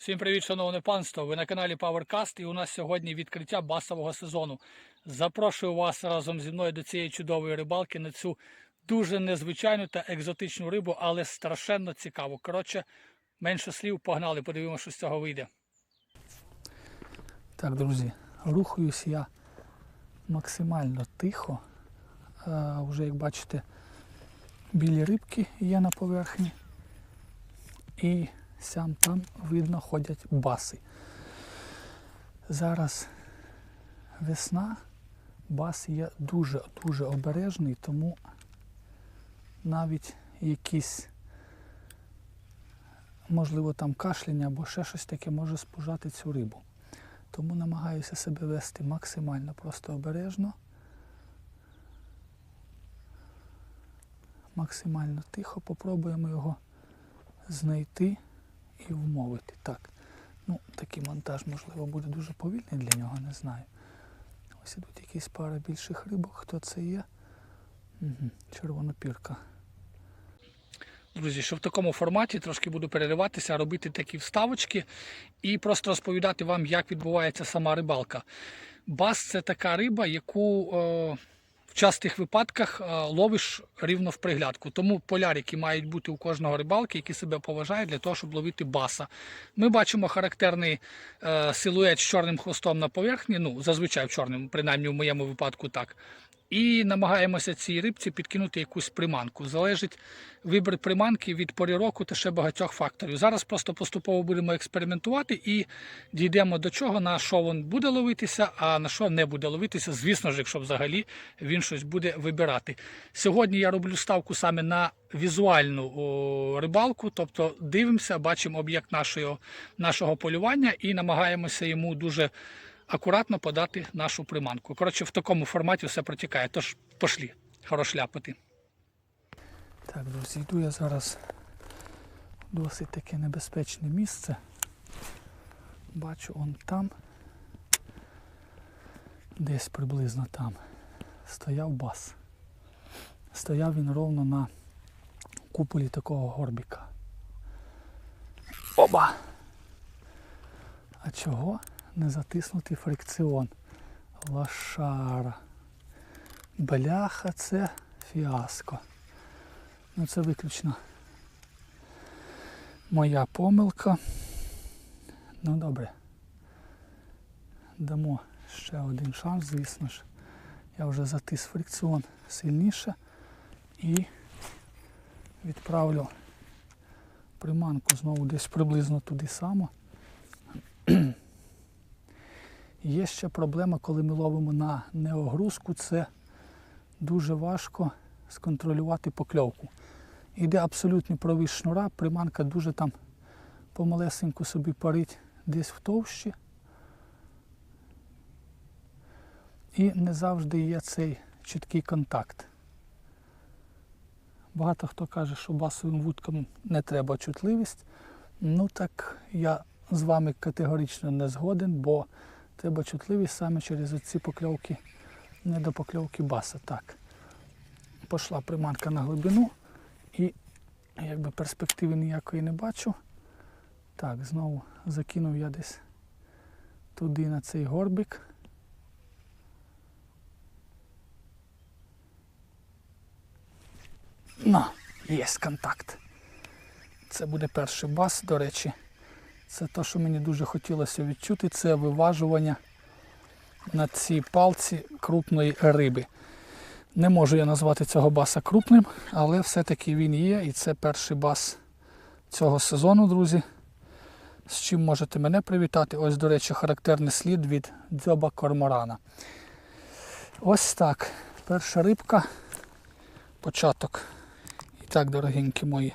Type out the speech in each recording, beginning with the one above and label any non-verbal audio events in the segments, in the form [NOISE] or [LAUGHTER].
Всім привіт, шановне панство! Ви на каналі PowerCast і у нас сьогодні відкриття басового сезону. Запрошую вас разом зі мною до цієї чудової рибалки на цю дуже незвичайну та екзотичну рибу, але страшенно цікаву. Коротше, менше слів, погнали, подивимося, що з цього вийде. Так, друзі, рухаюсь я максимально тихо. А, вже як бачите, білі рибки є на поверхні. І сям там видно ходять баси. Зараз весна, бас є дуже-дуже обережний, тому навіть якісь, можливо, там кашляння або ще щось таке може спужати цю рибу. Тому намагаюся себе вести максимально просто обережно. Максимально тихо, попробуємо його знайти і вмовити. Так, ну такий монтаж, можливо, буде дуже повільний для нього, не знаю. Ось ідуть якісь пара більших рибок. Хто це є? Угу, червонопірка. Друзі, що в такому форматі трошки буду перериватися, робити такі вставочки і просто розповідати вам, як відбувається сама рибалка. Бас це така риба, яку е, в частих випадках е, ловиш рівно в приглядку. Тому полярики мають бути у кожного рибалки, які себе поважають для того, щоб ловити баса. Ми бачимо характерний е, силует з чорним хвостом на поверхні, ну зазвичай в чорному, принаймні в моєму випадку так. І намагаємося цій рибці підкинути якусь приманку. Залежить вибір приманки від пори року та ще багатьох факторів. Зараз просто поступово будемо експериментувати і дійдемо до чого, на що він буде ловитися, а на що не буде ловитися. Звісно ж, якщо взагалі він щось буде вибирати. Сьогодні я роблю ставку саме на візуальну рибалку, тобто дивимося, бачимо об'єкт нашого, нашого полювання і намагаємося йому дуже акуратно подати нашу приманку. Коротше, в такому форматі все протікає. Тож пошлі, хорош ляпати. Так, друзі, йду я зараз в досить таке небезпечне місце. Бачу он там, десь приблизно там, стояв бас. Стояв він ровно на куполі такого горбіка. Оба! А чого не затиснутий фрикціон? Лошара. Бляха, це фіаско. Ну це виключно моя помилка. Ну добре. Дамо ще один шанс, звісно ж. Я вже затис фрикціон сильніше і відправлю приманку знову десь приблизно туди само. Є ще проблема, коли ми ловимо на неогрузку, це дуже важко сконтролювати покльовку. Йде абсолютний провис шнура, приманка дуже там помалесеньку собі парить десь в товщі. І не завжди є цей чіткий контакт. Багато хто каже, що басовим вудкам не треба чутливість. Ну так я з вами категорично не згоден, бо треба чутливість саме через оці покльовки, не до покльовки баса. Так. Пішла приманка на глибину і якби перспективи ніякої не бачу. Так, знову закинув я десь туди на цей горбик. На, є контакт. Це буде перший бас, до речі. Це те, що мені дуже хотілося відчути, це виважування на цій палці крупної риби. Не можу я назвати цього баса крупним, але все-таки він є і це перший бас цього сезону, друзі. З чим можете мене привітати? Ось, до речі, характерний слід від дзьоба корморана. Ось так. Перша рибка, початок. І так, дорогенькі мої.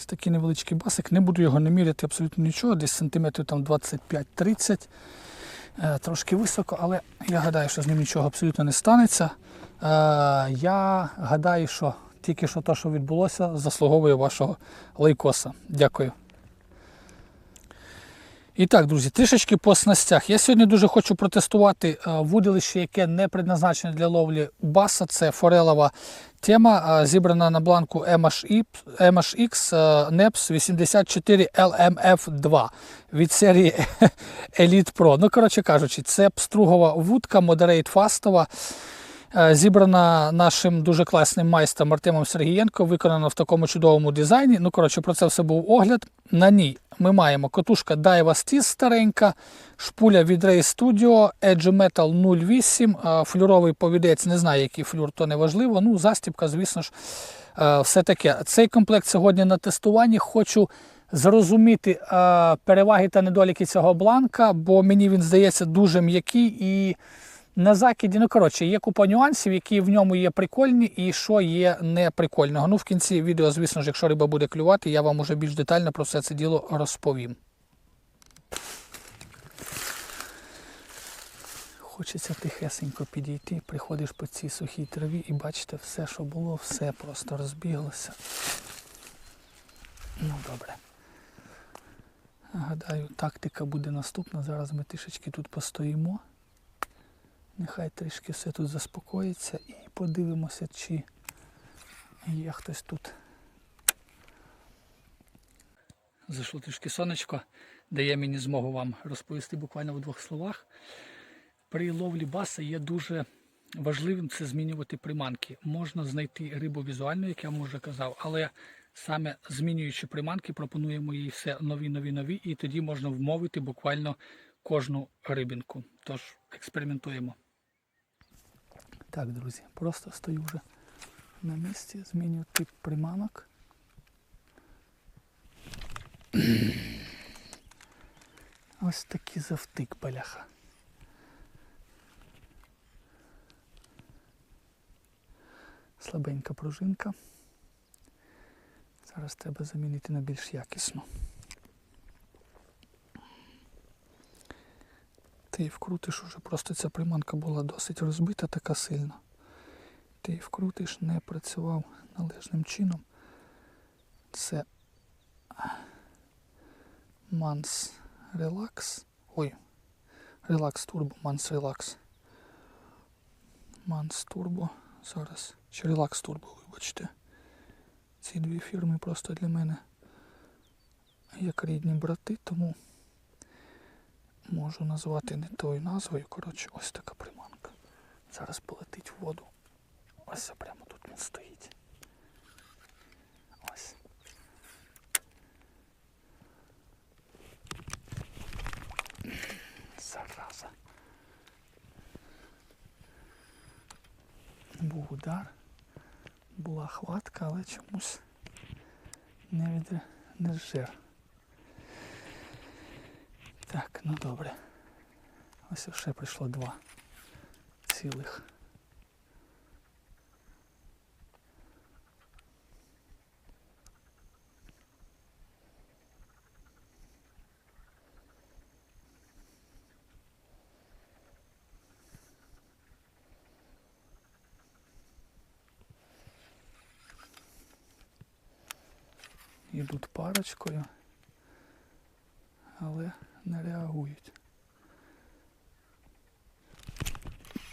Ось такий невеличкий басик. Не буду його не міряти абсолютно нічого, десь сантиметрів там 25-30. Е, Трошки високо, але я гадаю, що з ним нічого абсолютно не станеться. Е, Я гадаю, що тільки що те, що відбулося, заслуговує вашого лайкоса. Дякую. І так, друзі, трішечки по снастях. Я сьогодні дуже хочу протестувати е, вудилище, яке не предназначене для ловлі баса. Це форелова тема, е, зібрана на бланку MHX NEPS 84 LMF2 від серії [LAUGHS] Elite Pro. Ну, коротше кажучи, це пстругова вудка, Moderate фастова. Е, Зібрана нашим дуже класним майстром Артемом Сергієнко, виконана в такому чудовому дизайні. Ну, коротше, про це все був огляд. На ній ми маємо котушка Daiwa Stiz старенька, шпуля від Ray Studio, Edge Metal 08, е, флюровий повідець, не знаю, який флюр, то не важливо. Ну, застібка, звісно ж, е, все таке. Цей комплект сьогодні на тестуванні. Хочу зрозуміти переваги та недоліки цього бланка, бо мені він здається дуже м'який і на закиді, ну коротше, є купа нюансів, які в ньому є прикольні і що є не прикольного. Ну, в кінці відео, звісно ж, якщо риба буде клювати, я вам уже більш детально про все це діло розповім. Хочеться тихесенько підійти, приходиш по цій сухій траві і бачите, все, що було, все просто розбіглося. Ну, добре. Гадаю, тактика буде наступна. Зараз ми трішечки тут постоїмо. Нехай трішки все тут заспокоїться і подивимося, чи є хтось тут. Зайшло трішки сонечко, дає мені змогу вам розповісти буквально в двох словах. При ловлі баса є дуже важливим це змінювати приманки. Можна знайти рибу візуально, як я вам вже казав, але саме змінюючи приманки, пропонуємо їй все нові, нові, нові, і тоді можна вмовити буквально кожну рибинку. Тож експериментуємо. Так, друзі, просто стою вже на місці, змінюю тип приманок. [CLEARS THROAT] Ось такий завтик баляха. Слабенька пружинка. Зараз треба замінити на більш якісну. Ти її вкрутиш уже, просто ця приманка була досить розбита, така сильна. Ти її вкрутиш, не працював належним чином. Це Mans Relax. Ой, Relax Turbo, Mans Relax. Mans Turbo. Зараз. Чи Relax Turbo, вибачте. Ці дві фірми просто для мене як рідні брати, тому можу назвати не тою назвою. Коротше, ось така приманка. Зараз полетить в воду. Ось це прямо тут він стоїть. Зараза. Був удар, була хватка, але чомусь не від не зжер. Так, ну добре. Ось ще прийшло два цілих. Ідуть парочкою, але не реагують.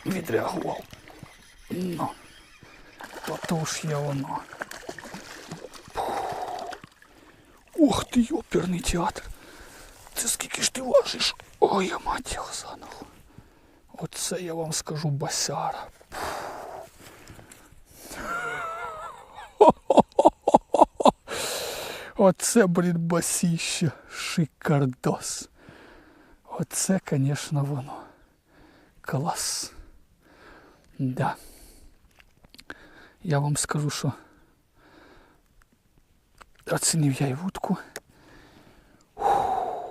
Відреагував. Ну, ото ж є воно. Ух ти, оперний театр. Це скільки ж ти важиш? Ой, я мать його заново. Оце я вам скажу басяра. [LAUGHS] Оце, блін, басіще. Шикардос. Оце, звісно, воно. Клас. Да. Я вам скажу, що оцінив я і вудку.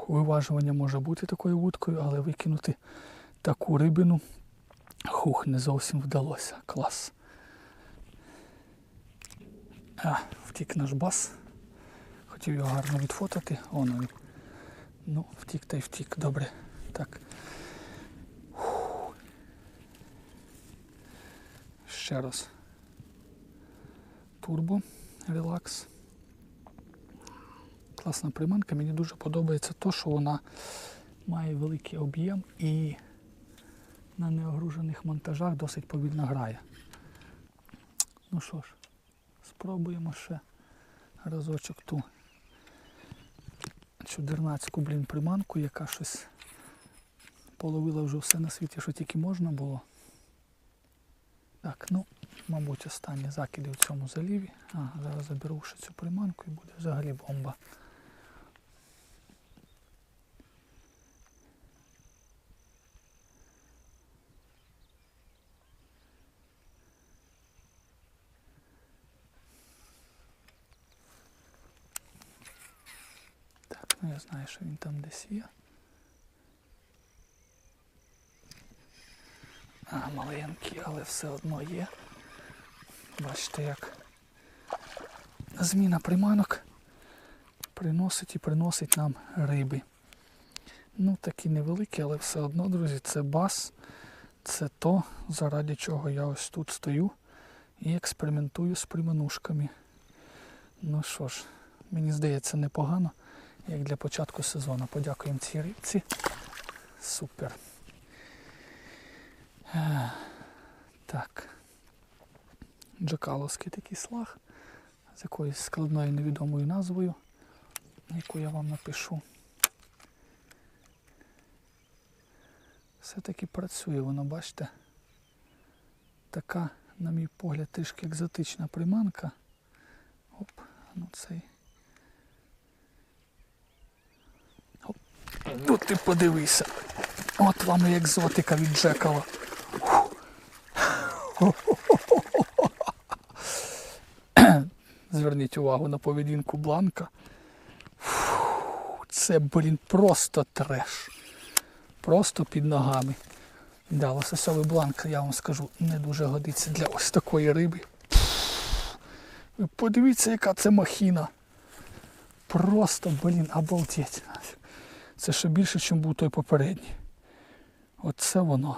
Виважування може бути такою вудкою, але викинути таку рибину. Хух, не зовсім вдалося. Клас. А, втік наш бас. Хотів його гарно відфотати. Воно він. Ну, втік та й втік. Добре. Так. Фу. Ще раз. Турбо. Релакс. класна приманка. Мені дуже подобається те, що вона має великий об'єм і на неогружених монтажах досить повільно грає. Ну що ж, спробуємо ще разочок ту чудернацьку, блін, приманку, яка щось половила вже все на світі, що тільки можна було. Так, ну, мабуть, останні закиди в цьому заліві. А, зараз заберу ще цю приманку і буде взагалі бомба. Ну я знаю, що він там десь є. А, маленький, але все одно є. Бачите, як зміна приманок приносить і приносить нам риби. Ну, такі невеликі, але все одно, друзі, це бас. Це то, заради чого я ось тут стою і експериментую з приманушками. Ну що ж, мені здається, непогано, як для початку сезону. Подякуємо цій рибці. Супер. Е, Так. Джакаловський такий слаг з якоюсь складною невідомою назвою, яку я вам напишу. Все-таки працює воно, бачите? Така, на мій погляд, трішки екзотична приманка. Оп, ну цей. Ну ти подивися. От вам і екзотика від Джекала. Зверніть увагу на поведінку Бланка. Це, блін, просто треш. Просто під ногами. Да, лососьовий бланк, я вам скажу, не дуже годиться для ось такої риби. Ви подивіться, яка це махіна. Просто, блін, обалдеть. Це ще більше, ніж був той попередній. Оце воно.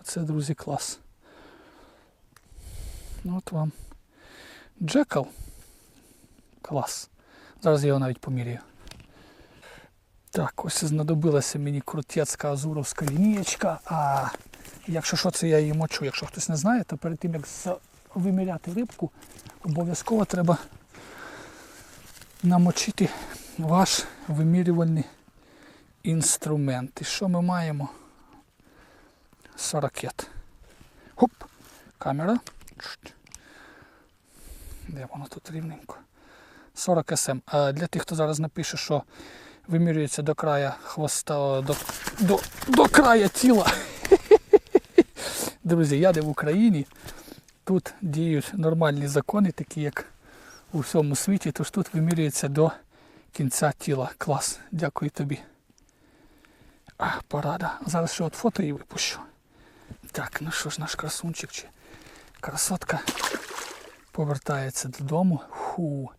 Оце, друзі, клас. Ну, От вам. Джекал. Клас. Зараз я його навіть поміряю. Так, ось знадобилася мені крутецька азуровська лінієчка. А якщо що, це я її мочу. Якщо хтось не знає, то перед тим як виміряти рибку, обов'язково треба намочити ваш вимірювальний інструмент. І що ми маємо? 40. Хоп! Камера. Де воно тут рівненько? 40 см. А для тих, хто зараз напише, що вимірюється до края хвоста, до, до, до края тіла. Друзі, я де в Україні. Тут діють нормальні закони, такі як у всьому світі, тож тут вимірюється до кінця тіла. Клас. Дякую тобі. А, порада. Зараз ще от фото її випущу. Так, ну що ж, наш красунчик чи красотка повертається додому. Фу.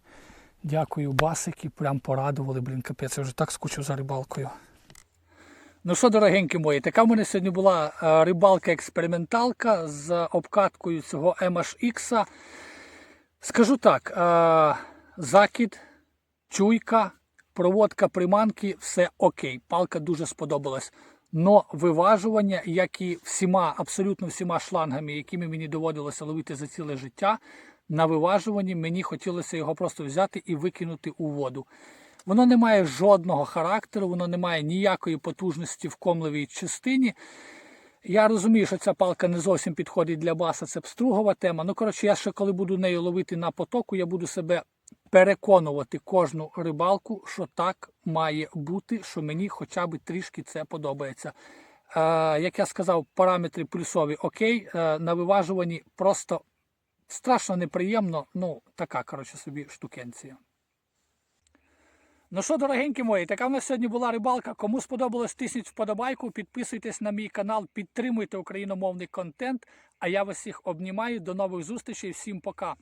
Дякую, басики, прям порадували, блін, капець, я вже так скучив за рибалкою. Ну що, дорогенькі мої, така в мене сьогодні була е, рибалка-експерименталка з обкаткою цього MHX. Скажу так, е, закид, чуйка, проводка приманки, все окей. Палка дуже сподобалась. Но виважування, як і всіма, абсолютно всіма шлангами, якими мені доводилося ловити за ціле життя, на виважуванні мені хотілося його просто взяти і викинути у воду. Воно не має жодного характеру, воно не має ніякої потужності в комлевій частині. Я розумію, що ця палка не зовсім підходить для баса, це пстругова тема. Ну, коротше, я ще коли буду нею ловити на потоку, я буду себе переконувати кожну рибалку, що так має бути, що мені хоча б трішки це подобається. Е, як я сказав, параметри плюсові окей, е, на виважуванні просто страшно неприємно, ну, така, коротше, собі штукенція. Ну що, дорогенькі мої, така в нас сьогодні була рибалка. Кому сподобалось, тисніть вподобайку, підписуйтесь на мій канал, підтримуйте україномовний контент. А я вас всіх обнімаю. До нових зустрічей. Всім пока.